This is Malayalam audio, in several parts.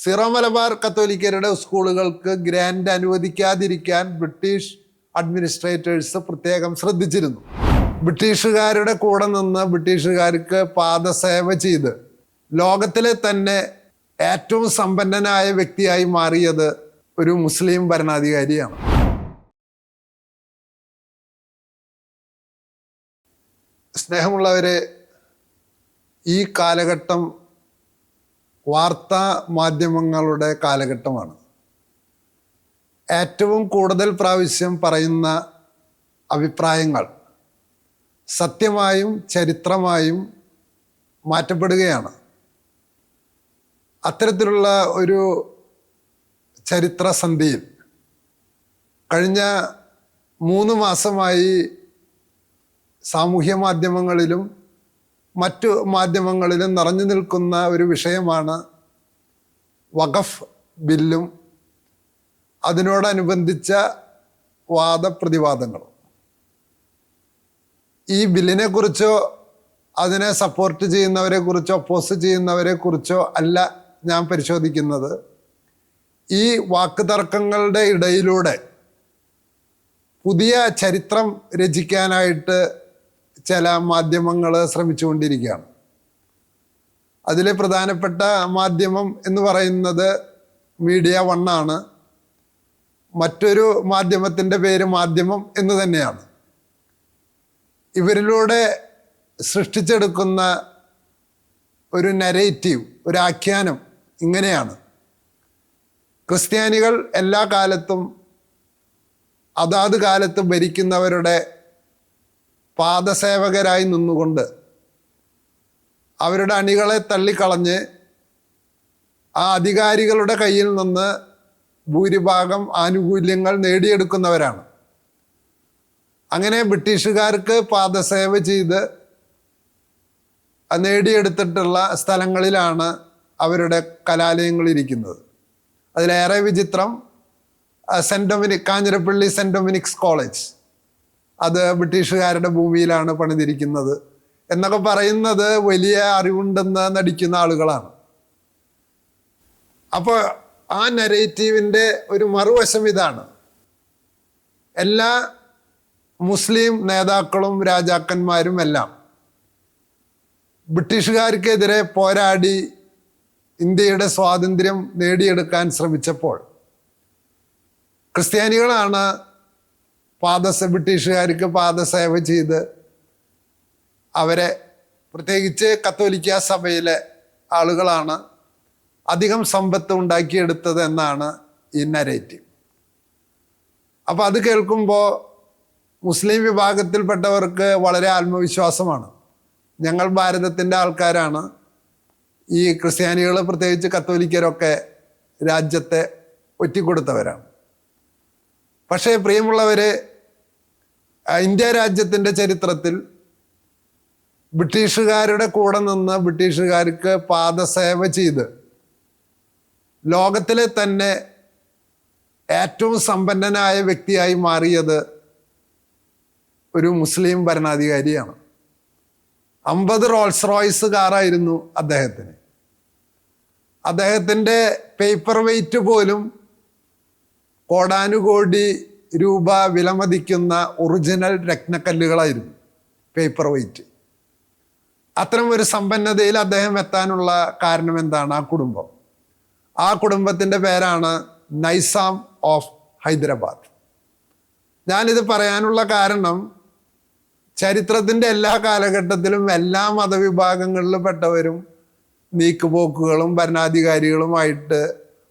സിറോ മലബാർ കത്തോലിക്കരുടെ സ്കൂളുകൾക്ക് ഗ്രാൻഡ് അനുവദിക്കാതിരിക്കാൻ ബ്രിട്ടീഷ് അഡ്മിനിസ്ട്രേറ്റേഴ്സ് പ്രത്യേകം ശ്രദ്ധിച്ചിരുന്നു. ബ്രിട്ടീഷുകാരുടെ കൂടെ നിന്ന് ബ്രിട്ടീഷുകാർക്ക് പാദസേവ ചെയ്ത് ലോകത്തിലെ തന്നെ ഏറ്റവും സമ്പന്നനായ വ്യക്തിയായി മാറിയത് ഒരു മുസ്ലിം ഭരണാധികാരിയാണ്. സ്നേഹമുള്ളവരെ ഈ കാലഘട്ടം വാർത്താ മാധ്യമങ്ങളുടെ കാലഘട്ടമാണ്. ഏറ്റവും കൂടുതൽ പ്രാവശ്യം പറയുന്ന അഭിപ്രായങ്ങൾ സത്യമായും ചരിത്രമായും മാറ്റപ്പെടുകയാണ്. അത്തരത്തിലുള്ള ഒരു ചരിത്രസന്ധിയിൽ കഴിഞ്ഞ മൂന്ന് മാസമായി സാമൂഹ്യ മാധ്യമങ്ങളിലും മറ്റു മാധ്യമങ്ങളിലും നിറഞ്ഞു നിൽക്കുന്ന ഒരു വിഷയമാണ് വഖഫ് ബില്ലും അതിനോടനുബന്ധിച്ച വാദപ്രതിവാദങ്ങളും. ഈ ബില്ലിനെ കുറിച്ചോ അതിനെ സപ്പോർട്ട് ചെയ്യുന്നവരെ കുറിച്ചോ ഒപ്പോസ് ചെയ്യുന്നവരെ കുറിച്ചോ അല്ല ഞാൻ പരിശോധിക്കുന്നത്. ഈ വാക്ക് തർക്കങ്ങളുടെ ഇടയിലൂടെ പുതിയ ചരിത്രം രചിക്കാനായിട്ട് ചില മാധ്യമങ്ങൾ ശ്രമിച്ചുകൊണ്ടിരിക്കുകയാണ്. അതിലെ പ്രധാനപ്പെട്ട മാധ്യമം എന്ന് പറയുന്നത് മീഡിയ വണ്ണാണ് മറ്റൊരു മാധ്യമത്തിന്റെ പേര് മാധ്യമം എന്ന് തന്നെയാണ്. ഇവരിലൂടെ സൃഷ്ടിച്ചെടുക്കുന്ന ഒരു നരേറ്റീവ് ഒരു ആഖ്യാനം ഇങ്ങനെയാണ്. ക്രിസ്ത്യാനികൾ എല്ലാ കാലത്തും അതാത് കാലത്ത് ഭരിക്കുന്നവരുടെ പാദസേവകരായി നിന്നുകൊണ്ട് അവരുടെ അണികളെ തള്ളിക്കളഞ്ഞ് ആ അധികാരികളുടെ കയ്യിൽ നിന്ന് ഭൂരിഭാഗം ആനുകൂല്യങ്ങൾ നേടിയെടുക്കുന്നവരാണ്. അങ്ങനെ ബ്രിട്ടീഷുകാർക്ക് പാദസേവ ചെയ്ത് നേടിയെടുത്തിട്ടുള്ള സ്ഥലങ്ങളിലാണ് അവരുടെ കലാലയങ്ങൾ ഇരിക്കുന്നത് അതിലേറെ വിചിത്രം Saint Dominic Kanjirappally Saint Dominic's college. അത് ബ്രിട്ടീഷുകാരുടെ ഭൂമിയിലാണ് പണിതിരിക്കുന്നത്. എന്നൊക്കെ പറയുന്നത് വലിയ അറിവുണ്ടെന്ന് നടിക്കുന്ന ആളുകളാണ്. അപ്പോൾ ആ നരേറ്റീവിന്റെ ഒരു മറുവശം ഇതാണ്. എല്ലാ മുസ്ലിം നേതാക്കളും രാജാക്കന്മാരും എല്ലാം ബ്രിട്ടീഷുകാർക്കെതിരെ പോരാടി ഇന്ത്യയുടെ സ്വാതന്ത്ര്യം നേടിയെടുക്കാൻ ശ്രമിച്ചപ്പോൾ ക്രിസ്ത്യാനികളാണ് പാദസ ബ്രിട്ടീഷുകാർക്ക് പാദസേവ ചെയ്ത് അവരെ പ്രത്യേകിച്ച് കത്തോലിക്ക സഭയിലെ ആളുകളാണ് അധികം സമ്പത്ത് ഉണ്ടാക്കിയെടുത്തത് എന്നാണ് ഈ നരേറ്റീവ് അപ്പോൾ അത് കേൾക്കുമ്പോൾ മുസ്ലിം വിഭാഗത്തിൽപ്പെട്ടവർക്ക് വളരെ ആത്മവിശ്വാസമാണ്. ഞങ്ങൾ ഭാരതത്തിന്റെ ആൾക്കാരാണ്. ഈ ക്രിസ്ത്യാനികൾ പ്രത്യേകിച്ച് കത്തോലിക്കരൊക്കെ രാജ്യത്തെ ഒറ്റിക്കൊടുത്തവരാണ്. പക്ഷേ പ്രിയമുള്ളവരെ ഇന്ത്യ രാജ്യത്തിന്റെ ചരിത്രത്തിൽ ബ്രിട്ടീഷുകാരുടെ കൂടെ നിന്ന് ബ്രിട്ടീഷുകാർക്ക് പാദസേവ ചെയ്ത് ലോകത്തിലെ തന്നെ ഏറ്റവും സമ്പന്നനായ വ്യക്തിയായി മാറിയത് ഒരു മുസ്ലിം ഭരണാധികാരിയാണ്. അമ്പത് റോൾസ് റോയ്സ് കാറായിരുന്നു അദ്ദേഹത്തിന്. അദ്ദേഹത്തിന്റെ പേപ്പർ വെയിറ്റ് പോലും കോടാനുകോടി രൂപ വിലമതിക്കുന്ന ഒറിജിനൽ രത്നക്കല്ലുകളായിരുന്നു പേപ്പർ വെയിറ്റ് അത്തരം ഒരു സമ്പന്നതയിൽ അദ്ദേഹം എത്താനുള്ള കാരണം എന്താണ് ആ കുടുംബം? ആ കുടുംബത്തിന്റെ പേരാണ് നൈസാം ഓഫ് ഹൈദരാബാദ്. ഞാനിത് പറയാനുള്ള കാരണം ചരിത്രത്തിന്റെ എല്ലാ കാലഘട്ടത്തിലും എല്ലാ മതവിഭാഗങ്ങളിൽ പെട്ടവരും നീക്കുപോക്കുകളും ഭരണാധികാരികളുമായിട്ട്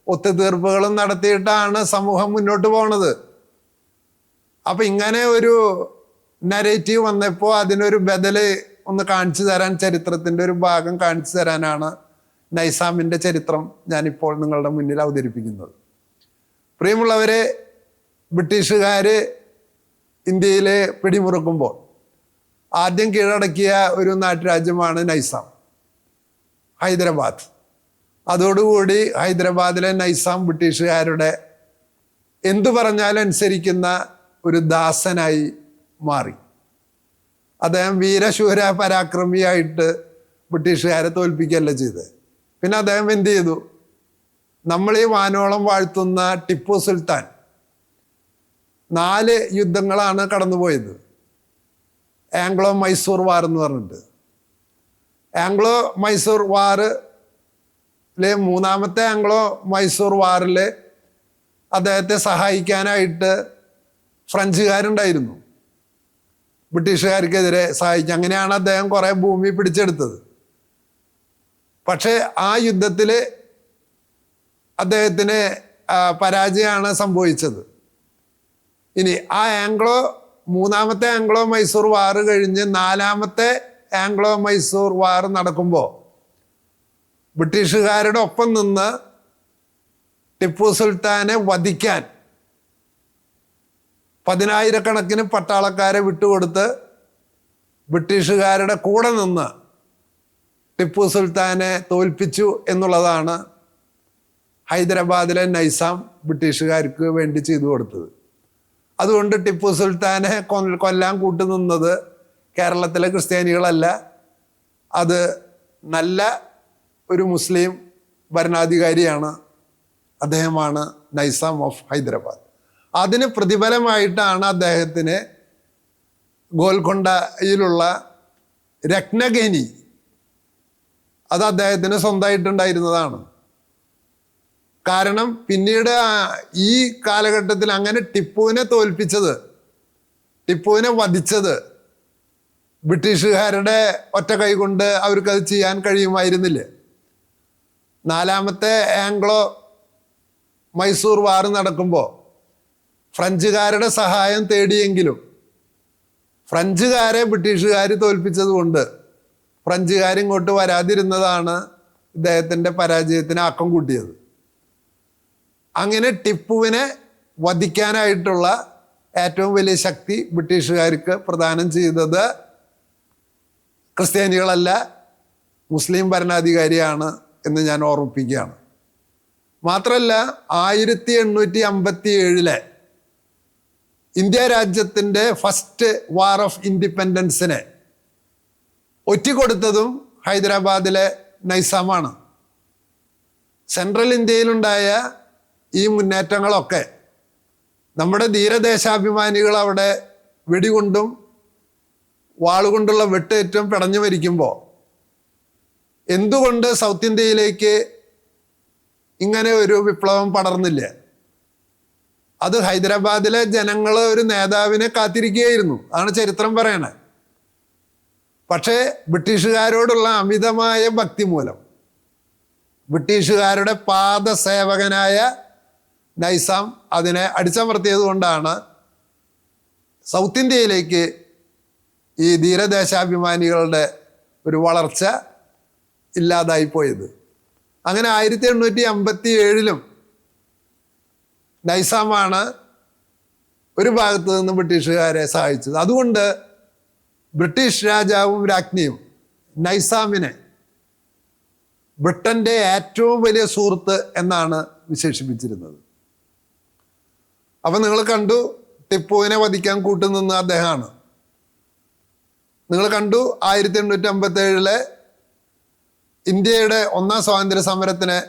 ഒത്തുതീർപ്പുകളും നടത്തിയിട്ടാണ് സമൂഹം മുന്നോട്ട് പോണത്. അപ്പം ഇങ്ങനെ ഒരു നരേറ്റീവ് വന്നപ്പോൾ അതിനൊരു ബദൽ ഒന്ന് കാണിച്ചു തരാൻ ചരിത്രത്തിന്റെ ഒരു ഭാഗം കാണിച്ചു തരാനാണ് നൈസാമിന്റെ ചരിത്രം ഞാനിപ്പോൾ നിങ്ങളുടെ മുന്നിൽ അവതരിപ്പിക്കുന്നത്. പ്രിയമുള്ളവരെ ബ്രിട്ടീഷുകാർ ഇന്ത്യയിലെ പിടിമുറുക്കുമ്പോൾ ആദ്യം കീഴടക്കിയ ഒരു നാട്ടുരാജ്യമാണ് നൈസാം ഹൈദരാബാദ്. അതോടുകൂടി ഹൈദരാബാദിലെ നൈസാം ബ്രിട്ടീഷുകാരുടെ എന്തു പറഞ്ഞാലും അനുസരിക്കുന്ന ഒരു ദാസനായി മാറി. അദ്ദേഹം വീരശൂര പരാക്രമിയായിട്ട് ബ്രിട്ടീഷുകാരെ തോൽപ്പിക്കുകയല്ല ചെയ്തത്. പിന്നെ അദ്ദേഹം എന്ത് ചെയ്തു? നമ്മൾ ഈ വാനോളം വാഴ്ത്തുന്ന ടിപ്പു സുൽത്താൻ നാല് യുദ്ധങ്ങളാണ് കടന്നുപോയത്. ആംഗ്ലോ മൈസൂർ വാർ എന്ന് പറഞ്ഞിട്ട്. ആംഗ്ലോ മൈസൂർ വാറിലെ മൂന്നാമത്തെ ആംഗ്ലോ മൈസൂർ വാറിൽ അദ്ദേഹത്തെ സഹായിക്കാനായിട്ട് ഫ്രഞ്ചുകാരുണ്ടായിരുന്നു. ബ്രിട്ടീഷുകാർക്കെതിരെ സഹായിച്ചു. അങ്ങനെയാണ് അദ്ദേഹം കുറേ ഭൂമി പിടിച്ചെടുത്തത്. പക്ഷേ ആ യുദ്ധത്തിൽ അദ്ദേഹത്തിന് പരാജയമാണ് സംഭവിച്ചത്. ഇനി ആ ആംഗ്ലോ മൂന്നാമത്തെ ആംഗ്ലോ മൈസൂർ വാർ കഴിഞ്ഞ് നാലാമത്തെ ആംഗ്ലോ മൈസൂർ വാർ നടക്കുമ്പോൾ ബ്രിട്ടീഷുകാരുടെ ഒപ്പം നിന്ന് ടിപ്പു സുൽത്താനെ വധിക്കാൻ പതിനായിരക്കണക്കിന് പട്ടാളക്കാരെ വിട്ടുകൊടുത്ത് ബ്രിട്ടീഷുകാരുടെ കൂടെ നിന്ന് ടിപ്പു സുൽത്താനെ തോൽപ്പിച്ചു എന്നുള്ളതാണ് ഹൈദരാബാദിലെ നൈസാം ബ്രിട്ടീഷുകാർക്ക് വേണ്ടി ചെയ്തു കൊടുത്തത്. അതുകൊണ്ട് ടിപ്പു സുൽത്താനെ കൊല്ലാൻ കൂട്ടുനിന്നത് കേരളത്തിലെ ക്രിസ്ത്യാനികളല്ല. അത് നല്ല ഒരു മുസ്ലിം ഭരണാധികാരിയാണ്. അദ്ദേഹമാണ് നൈസാം ഓഫ് ഹൈദരാബാദ്. അതിന് പ്രതിഫലമായിട്ടാണ് അദ്ദേഹത്തിന് ഗോൽക്കൊണ്ടയിലുള്ള രത്നഗനി അത് അദ്ദേഹത്തിന് സ്വന്തമായിട്ടുണ്ടായിരുന്നതാണ്. കാരണം പിന്നീട് ഈ കാലഘട്ടത്തിൽ അങ്ങനെ ടിപ്പുവിനെ തോൽപ്പിച്ചത് ടിപ്പുവിനെ വധിച്ചത് ബ്രിട്ടീഷുകാരുടെ ഒറ്റ കൈ കൊണ്ട് അവർക്കത് ചെയ്യാൻ കഴിയുമായിരുന്നില്ല. നാലാമത്തെ ആംഗ്ലോ മൈസൂർ വാർ നടക്കുമ്പോൾ ഫ്രഞ്ചുകാരുടെ സഹായം തേടിയെങ്കിലും ഫ്രഞ്ചുകാരെ ബ്രിട്ടീഷുകാർ തോൽപ്പിച്ചതുകൊണ്ട് ഫ്രഞ്ചുകാർ ഇങ്ങോട്ട് വരാതിരുന്നതാണ് ഇദ്ദേഹത്തിന്റെ പരാജയത്തിന് ആക്കം കൂട്ടിയത്. അങ്ങനെ ടിപ്പുവിനെ വധിക്കാനായിട്ടുള്ള ഏറ്റവും വലിയ ശക്തി ബ്രിട്ടീഷുകാർക്ക് പ്രദാനം ചെയ്തത് ക്രിസ്ത്യാനികളല്ല മുസ്ലിം ഭരണാധികാരിയാണ് എന്ന് ഞാൻ ഓർമ്മിപ്പിക്കുകയാണ്. മാത്രമല്ല ആയിരത്തി എണ്ണൂറ്റി അമ്പത്തി ഏഴിലെ ഇന്ത്യ രാജ്യത്തിന്റെ ഫസ്റ്റ് വാർ ഓഫ് ഇൻഡിപെൻഡൻസിനെ ഒറ്റിക്കൊടുത്തതും ഹൈദരാബാദിലെ നൈസാമാണ്. സെൻട്രൽ ഇന്ത്യയിലുണ്ടായ ഈ മുന്നേറ്റങ്ങളൊക്കെ നമ്മുടെ ധീരദേശാഭിമാനികൾ അവിടെ വെടികൊണ്ടും വാളുകൊണ്ടുള്ള വെട്ടേറ്റും പിടഞ്ഞു മരിക്കുമ്പോൾ എന്തുകൊണ്ട് സൗത്ത് ഇന്ത്യയിലേക്ക് ഇങ്ങനെ ഒരു വിപ്ലവം പടർന്നില്ല? അത് ഹൈദരാബാദിലെ ജനങ്ങൾ ഒരു നേതാവിനെ കാത്തിരിക്കുകയായിരുന്നു. അതാണ് ചരിത്രം പറയണേ. പക്ഷേ ബ്രിട്ടീഷുകാരോടുള്ള അമിതമായ ഭക്തി മൂലം ബ്രിട്ടീഷുകാരുടെ പാദസേവകനായ നൈസാം അതിനെ അടിച്ചമർത്തിയത് കൊണ്ടാണ് സൗത്ത് ഇന്ത്യയിലേക്ക് ഈ ധീരദേശാഭിമാനികളുടെ ഒരു വളർച്ച ഇല്ലാതായി പോയത്. അങ്ങനെ ആയിരത്തി എണ്ണൂറ്റി അമ്പത്തി ഏഴിലും നൈസാമാണ് ഒരു ഭാഗത്ത് നിന്ന് ബ്രിട്ടീഷുകാരെ സഹായിച്ചത്. അതുകൊണ്ട് ബ്രിട്ടീഷ് രാജാവും രാജ്ഞിയും നൈസാമിനെ ബ്രിട്ടന്റെ ഏറ്റവും വലിയ സുഹൃത്ത് എന്നാണ് വിശേഷിപ്പിച്ചിരുന്നത്. അപ്പം നിങ്ങൾ കണ്ടു ടിപ്പുവിനെ വധിക്കാൻ കൂട്ടുനിന്ന അദ്ദേഹമാണ്. നിങ്ങൾ കണ്ടു ആയിരത്തി എണ്ണൂറ്റി അമ്പത്തി ഏഴിലെ ഇന്ത്യയുടെ ഒന്നാം സ്വാതന്ത്ര്യ സമരത്തിന്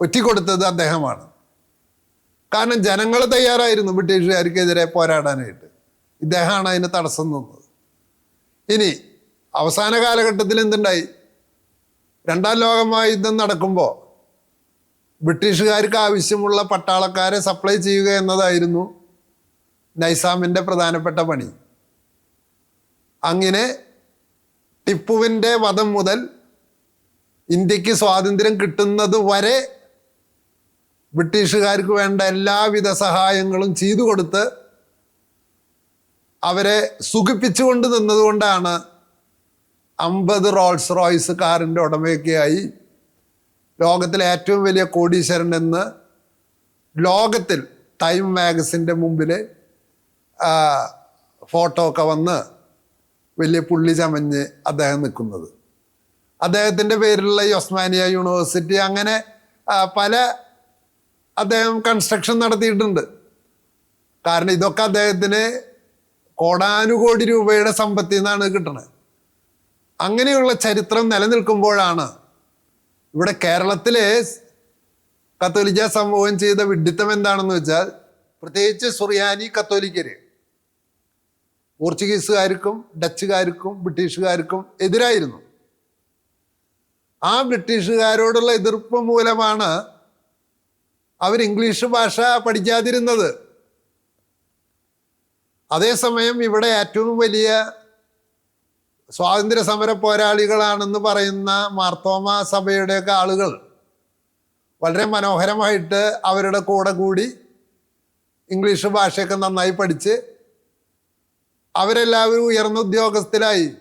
ഒറ്റിക്കൊടുത്തത് അദ്ദേഹമാണ്. കാരണം ജനങ്ങൾ തയ്യാറായിരുന്നു ബ്രിട്ടീഷുകാർക്കെതിരെ പോരാടാനായിട്ട്. ഇദ്ദേഹമാണ് അതിന് തടസ്സം നിന്നത്. ഇനി അവസാന കാലഘട്ടത്തിൽ എന്തുണ്ടായി? രണ്ടാം ലോകമഹായുദ്ധം നടക്കുമ്പോൾ ബ്രിട്ടീഷുകാർക്ക് ആവശ്യമുള്ള പട്ടാളക്കാരെ സപ്ലൈ ചെയ്യുക എന്നതായിരുന്നു നൈസാമിന്റെ പ്രധാനപ്പെട്ട പണി. അങ്ങനെ ടിപ്പുവിന്റെ വധം മുതൽ ഇന്ത്യയ്ക്ക് സ്വാതന്ത്ര്യം കിട്ടുന്നത് വരെ ബ്രിട്ടീഷുകാർക്ക് വേണ്ട എല്ലാവിധ സഹായങ്ങളും ചെയ്തു കൊടുത്ത് അവരെ സുഖിപ്പിച്ചുകൊണ്ട് നിന്നതുകൊണ്ടാണ് അമ്പത് റോൾസ് റോയ്സ് കാറിന്റെ ഉടമയൊക്കെയായി ലോകത്തിലെ ഏറ്റവും വലിയ കോടീശ്വരൻ എന്ന് ലോകത്തിൽ ടൈം മാഗസിന്റെ മുമ്പിൽ ഫോട്ടോ ഒക്കെ വന്ന് വലിയ പുള്ളി ചമഞ്ഞ് അദ്ദേഹം നിൽക്കുന്നത്. അദ്ദേഹത്തിന്റെ പേരിലുള്ള ഈ ഒസ്മാനിയ യൂണിവേഴ്സിറ്റി അങ്ങനെ പല അദ്ദേഹം കൺസ്ട്രക്ഷൻ നടത്തിയിട്ടുണ്ട്. കാരണം ഇതൊക്കെ അദ്ദേഹത്തിന് കോടാനുകോടി രൂപയുടെ സമ്പത്തിൽ നിന്നാണ് കിട്ടുന്നത് അങ്ങനെയുള്ള ചരിത്രം നിലനിൽക്കുമ്പോഴാണ് ഇവിടെ കേരളത്തിലെ കത്തോലിക്ക സമൂഹം ചെയ്ത വിഡിത്തം എന്താണെന്ന് വെച്ചാൽ പ്രത്യേകിച്ച് സുറിയാനി കത്തോലിക്കര് പോർച്ചുഗീസുകാർക്കും ഡച്ചുകാർക്കും ബ്രിട്ടീഷുകാർക്കും എതിരായിരുന്നു. ആ ബ്രിട്ടീഷുകാരോടുള്ള എതിർപ്പ് മൂലമാണ് അവർ ഇംഗ്ലീഷ് ഭാഷ പഠിക്കാതിരുന്നത്. അതേസമയം ഇവിടെ ഏറ്റവും വലിയ സ്വാതന്ത്ര്യ സമര പോരാളികളാണെന്ന് പറയുന്ന മാർത്തോമ സഭയുടെയൊക്കെ ആളുകൾ വളരെ മനോഹരമായിട്ട് അവരുടെ കൂടെ കൂടി ഇംഗ്ലീഷ് ഭാഷയൊക്കെ നന്നായി പഠിച്ച് അവരെല്ലാവരും ഉയർന്ന ഉദ്യോഗസ്ഥരായി.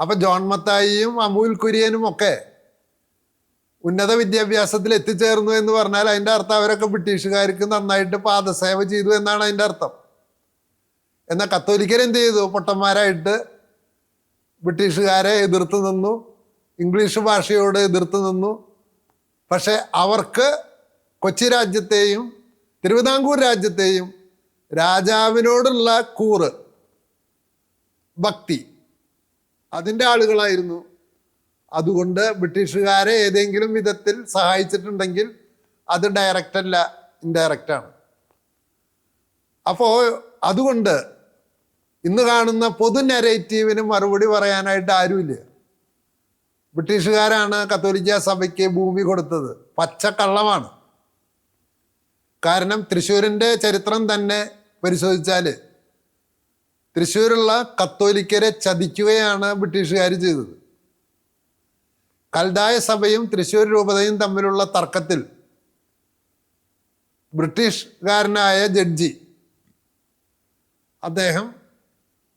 അപ്പം ജോൺ മത്തായിയും അമൂൽ കുര്യനും ഒക്കെ ഉന്നത വിദ്യാഭ്യാസത്തിൽ എത്തിച്ചേർന്നു എന്ന് പറഞ്ഞാൽ അതിന്റെ അർത്ഥം അവരൊക്കെ ബ്രിട്ടീഷുകാർക്ക് നന്നായിട്ട് പാദസേവ ചെയ്തു എന്നാണ് അതിന്റെ അർത്ഥം. എന്നാൽ കത്തോലിക്കർ എന്ത് ചെയ്തു? പൊട്ടന്മാരായിട്ട് ബ്രിട്ടീഷുകാരെ എതിർത്ത് നിന്നു ഇംഗ്ലീഷ് ഭാഷയോട് എതിർത്ത് നിന്നു. പക്ഷെ അവർക്ക് കൊച്ചി രാജ്യത്തെയും തിരുവിതാംകൂർ രാജ്യത്തെയും രാജാവിനോടുള്ള കൂറ് ഭക്തി അതിന്റെ ആളുകളായിരുന്നു അതുകൊണ്ട് ബ്രിട്ടീഷുകാരെ ഏതെങ്കിലും വിധത്തിൽ സഹായിച്ചിട്ടുണ്ടെങ്കിൽ അത് ഡയറക്റ്റ് അല്ല ഇൻഡയറക്റ്റ് ആണ്. അപ്പോൾ അതുകൊണ്ട് ഇന്ന് കാണുന്ന പൊതു നെറേറ്റീവിന് മറുപടി പറയാനായിട്ട് ആരുമില്ല. ബ്രിട്ടീഷുകാരാണ് കത്തോലിക്ക സഭയ്ക്ക് ഭൂമി കൊടുത്തത്. പച്ചക്കള്ളമാണ് കാരണം തൃശ്ശൂരിന്റെ ചരിത്രം തന്നെ പരിശോധിച്ചാൽ തൃശ്ശൂരുള്ള കത്തോലിക്കരെ ചതിക്കുകയാണ് ബ്രിട്ടീഷുകാർ ചെയ്തത്. കൽദായ സഭയും തൃശ്ശൂർ രൂപതയും തമ്മിലുള്ള തർക്കത്തിൽ ബ്രിട്ടീഷുകാരനായ ജഡ്ജി അദ്ദേഹം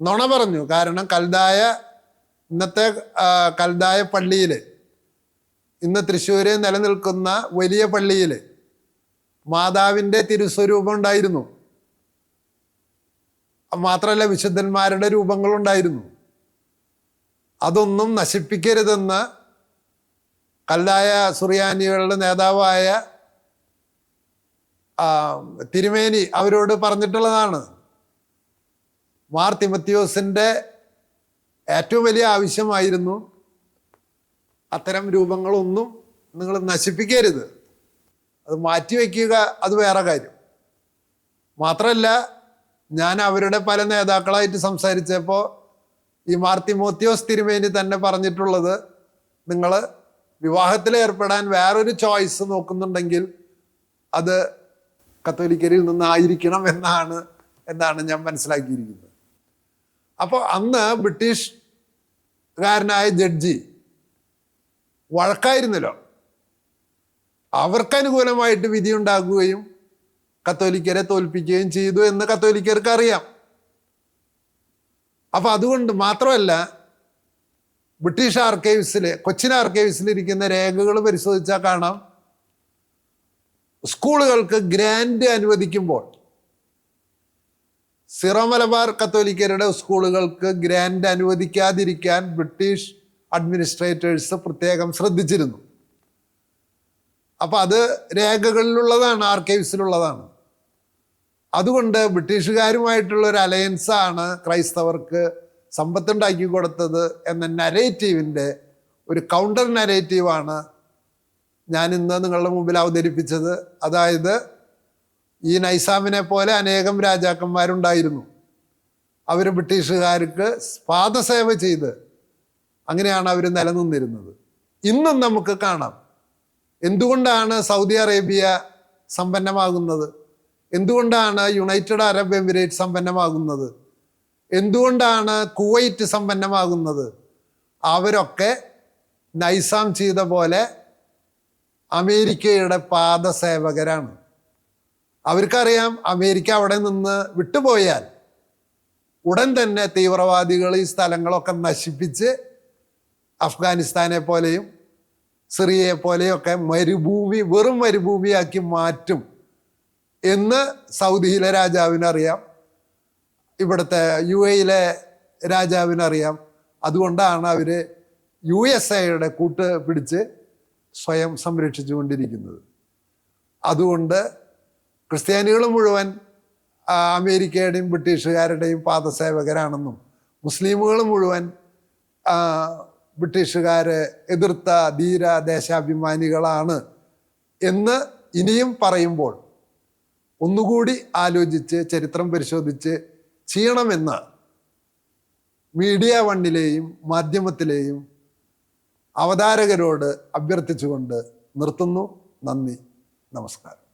നുണ പറഞ്ഞു. കാരണം കൽദായ ഇന്നത്തെ കൽദായ പള്ളിയിൽ ഇന്ന് തൃശ്ശൂര് നിലനിൽക്കുന്ന വലിയ പള്ളിയിൽ മാതാവിന്റെ തിരുസ്വരൂപം ഉണ്ടായിരുന്നു. മാത്രമല്ല വിശുദ്ധന്മാരുടെ രൂപങ്ങളുണ്ടായിരുന്നു. അതൊന്നും നശിപ്പിക്കരുതെന്ന് കല്ലായ സുറിയാനികളുടെ നേതാവായ തിരുമേനി അവരോട് പറഞ്ഞിട്ടുള്ളതാണ്. മാർ തിമത്തിയോസിന്റെ ഏറ്റവും വലിയ ആവശ്യമായിരുന്നു അത്തരം രൂപങ്ങളൊന്നും നിങ്ങൾ നശിപ്പിക്കരുത്. അത് മാറ്റിവെക്കുക അത് വേറെ കാര്യം. മാത്രമല്ല ഞാൻ അവരുടെ പല നേതാക്കളായിട്ട് സംസാരിച്ചപ്പോൾ ഈ മാർത്തിമോത്തിയോസ് തിരുമേനി തന്നെ പറഞ്ഞിട്ടുള്ളത് നിങ്ങൾ വിവാഹത്തിൽ ഏർപ്പെടാൻ വേറൊരു ചോയ്സ് നോക്കുന്നുണ്ടെങ്കിൽ അത് കത്തോലിക്കരിൽ നിന്നായിരിക്കണം എന്നാണ് എന്നാണ് ഞാൻ മനസ്സിലാക്കിയിരിക്കുന്നത്. അപ്പോൾ അന്ന് ബ്രിട്ടീഷുകാരനായ ജഡ്ജി വഴക്കായിരുന്നല്ലോ. അവർക്കനുകൂലമായിട്ട് വിധി ഉണ്ടാക്കുകയും കത്തോലിക്കരെ തോൽപ്പിക്കുകയും ചെയ്തു എന്ന് കത്തോലിക്കർക്ക് അറിയാം. അപ്പൊ അതുകൊണ്ട് മാത്രമല്ല ബ്രിട്ടീഷ് ആർക്കൈവ്സിൽ കൊച്ചിൻ ആർക്കൈവ്സിൽ ഇരിക്കുന്ന രേഖകൾ പരിശോധിച്ചാൽ കാണാം. സ്കൂളുകൾക്ക് ഗ്രാൻഡ് അനുവദിക്കുമ്പോൾ സിറോ മലബാർ കത്തോലിക്കരുടെ സ്കൂളുകൾക്ക് ഗ്രാൻഡ് അനുവദിക്കാതിരിക്കാൻ ബ്രിട്ടീഷ് അഡ്മിനിസ്ട്രേറ്റേഴ്സ് പ്രത്യേകം ശ്രദ്ധിച്ചിരുന്നു. അപ്പം അത് രേഖകളിലുള്ളതാണ് ആർക്കൈവ്സിലുള്ളതാണ് അതുകൊണ്ട് ബ്രിട്ടീഷുകാരുമായിട്ടുള്ള ഒരു അലയൻസ് ആണ് ക്രൈസ്തവർക്ക് സമ്പത്തുണ്ടാക്കി കൊടുത്തത് എന്ന നരേറ്റീവിന്റെ ഒരു കൗണ്ടർ നരേറ്റീവാണ് ഞാൻ ഇന്ന് നിങ്ങളുടെ മുമ്പിൽ അവതരിപ്പിച്ചത്. അതായത് ഈ നൈസാമിനെ പോലെ അനേകം രാജാക്കന്മാരുണ്ടായിരുന്നു. അവർ ബ്രിട്ടീഷുകാർക്ക് പാദസേവ ചെയ്ത് അങ്ങനെയാണ് അവർ നിലനിന്നിരുന്നത്. ഇന്നും നമുക്ക് കാണാം. എന്തുകൊണ്ടാണ് സൗദി അറേബ്യ സമ്പന്നമാകുന്നത്? എന്തുകൊണ്ടാണ് യുണൈറ്റഡ് അറബ് എമിറേറ്റ്സ് സമ്പന്നമാകുന്നത്? എന്തുകൊണ്ടാണ് കുവൈറ്റ് സമ്പന്നമാകുന്നത്? അവരൊക്കെ നൈസാം ചെയ്ത പോലെ അമേരിക്കയുടെ പാദസേവകരാണ്. അവർക്കറിയാം അമേരിക്ക അവിടെ നിന്ന് വിട്ടുപോയാൽ ഉടൻ തന്നെ തീവ്രവാദികൾ ഈ സ്ഥലങ്ങളൊക്കെ നശിപ്പിച്ച് അഫ്ഗാനിസ്ഥാനെ പോലെയും സിറിയയെ പോലെയൊക്കെ മരുഭൂമി വെറും മരുഭൂമിയാക്കി മാറ്റും എന്ന് സൗദിയിലെ രാജാവിനറിയാം. ഇവിടുത്തെ യു എയിലെ രാജാവിനറിയാം. അതുകൊണ്ടാണ് അവർ യു എസ് എയുടെ കൂട്ട് പിടിച്ച് സ്വയം സംരക്ഷിച്ചു സംരക്ഷിച്ചുകൊണ്ടിരിക്കുന്നത്. അതുകൊണ്ട് ക്രിസ്ത്യാനികൾ മുഴുവൻ അമേരിക്കയുടെയും ബ്രിട്ടീഷുകാരുടെയും പാദസേവകരാണെന്നും മുസ്ലിമുകൾ മുഴുവൻ ബ്രിട്ടീഷുകാരെ എതിർത്ത ധീര ദേശാഭിമാനികളാണ് എന്ന് ഇനിയും പറയുമ്പോൾ ഒന്നുകൂടി ആലോചിച്ച് ചരിത്രം പരിശോധിച്ച് ചെയ്യണമെന്ന് മീഡിയ വണ്ണിലെയും മാധ്യമത്തിലെയും അവതാരകരോട് അഭ്യർത്ഥിച്ചുകൊണ്ട് നിർത്തുന്നു. നന്ദി. നമസ്കാരം.